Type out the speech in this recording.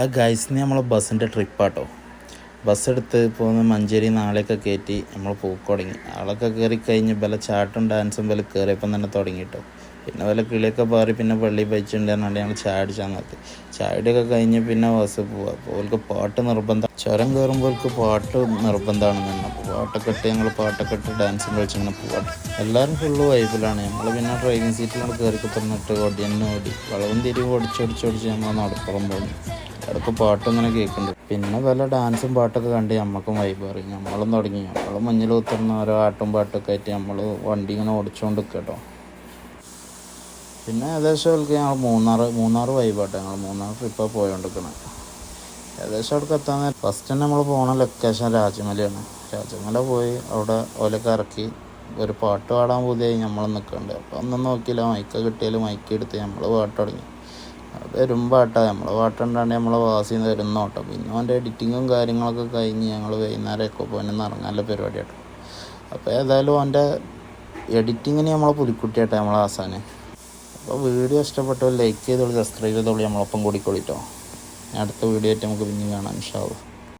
ആ ഗൈസിന് നമ്മളെ ബസ്സിന്റെ ട്രിപ്പാട്ടോ ബസ് എടുത്ത് പോകുന്ന മഞ്ചേരി നാളെയൊക്കെ കയറ്റി നമ്മൾ പോക്ക് തുടങ്ങി. ആളൊക്കെ കയറി കഴിഞ്ഞ് ബല ചാട്ടും ഡാൻസും ബല കയറിയപ്പം തന്നെ തുടങ്ങിട്ടോ. പിന്നെ വില കിളിയൊക്കെ പാറി പിന്നെ പള്ളി പയിച്ചുണ്ടായിരുന്നാണ്ട് ഞങ്ങൾ ചായ നിർത്തി ചാടിയൊക്കെ കഴിഞ്ഞ് പിന്നെ ബസ് പോവുക അപ്പോൾ അവർക്ക് പാട്ട് നിർബന്ധം. ചുരം കയറുമ്പോൾ അവർക്ക് പാട്ട് നിർബന്ധമാണെന്ന് അപ്പോൾ പാട്ടൊക്കെ ഇട്ട് ഞങ്ങൾ പാട്ടൊക്കെ ഇട്ട് ഡാൻസും കളിച്ചിങ്ങനെ പോവാം. എല്ലാവരും ഫുള്ള് വൈബിലാണ് നമ്മൾ പിന്നെ ഡ്രൈവിംഗ് സീറ്റിലാണ് കയറി കുത്തിർന്നിട്ട് ഓടി. എന്നെ ഓടി. വളവും തിരിവ് ഓടിച്ചോടിച്ചോടിച്ച് നമ്മൾ നടപ്പുറം പോകും ഇടയ്ക്ക് പാട്ടിങ്ങനെ കേൾക്കുന്നത് പിന്നെ വല്ല ഡാൻസും പാട്ടൊക്കെ കണ്ട് നമ്മൾക്കും വൈബ് അറിയും. നമ്മളും തുടങ്ങി. നമ്മളും മഞ്ഞിൽ കുത്തുന്ന ഓരോ ആട്ടും പാട്ടൊക്കെ ആയിട്ട് നമ്മൾ വണ്ടി ഇങ്ങനെ ഓടിച്ചുകൊണ്ട് കേട്ടോ പിന്നെ ഏകദേശം അവർക്ക് ഞങ്ങൾ മൂന്നാർ മൂന്നാർ വൈബാട്ടെ ഞങ്ങൾ മൂന്നാർ ട്രിപ്പാണ് പോയോണ്ടിരിക്കുന്നത് ഏകദേശം അവിടെ എത്താൻ ഫസ്റ്റ് തന്നെ നമ്മൾ പോണ ലൊക്കേഷൻ രാജമലയാണ്. രാജമല പോയി അവിടെ ഓലൊക്കെ ഇറക്കി. ഒരു പാട്ട് പാടാൻ പുതിയ നമ്മൾ നിൽക്കുന്നുണ്ട് അപ്പം ഒന്നും നോക്കിയില്ല. മൈക്ക് കിട്ടിയാലും മൈക്ക് എടുത്ത് നമ്മൾ പാട്ട് തുടങ്ങി. വരും പാട്ട നമ്മളെ പാട്ടുണ്ടാണ്ട് നമ്മളെ നിന്ന് വരുന്ന ഓട്ടം പിന്നെ അവന്റെ എഡിറ്റിങ്ങും കാര്യങ്ങളൊക്കെ കഴിഞ്ഞ് ഞങ്ങൾ വൈകുന്നേരമൊക്കെ പോകാൻ ഇറങ്ങാനുള്ള പരിപാടിയാട്ടോ. അപ്പോൾ ഏതായാലും അവന്റെ എഡിറ്റിങ്ങിന് നമ്മളെ പുലിക്കുട്ടിയാട്ടെ നമ്മളെ ആസാന്. അപ്പോൾ വീഡിയോ ഇഷ്ടപ്പെട്ടോ ലൈക്ക് ചെയ്തോളൂ സബ്സ്ക്രൈബ് ചെയ്തോളൂ നമ്മളൊപ്പം കൂടിക്കോളിട്ടോ. അടുത്ത വീഡിയോ ആയിട്ട് നമുക്ക് പിന്നെ കാണാൻ ഇൻഷാല്ലാ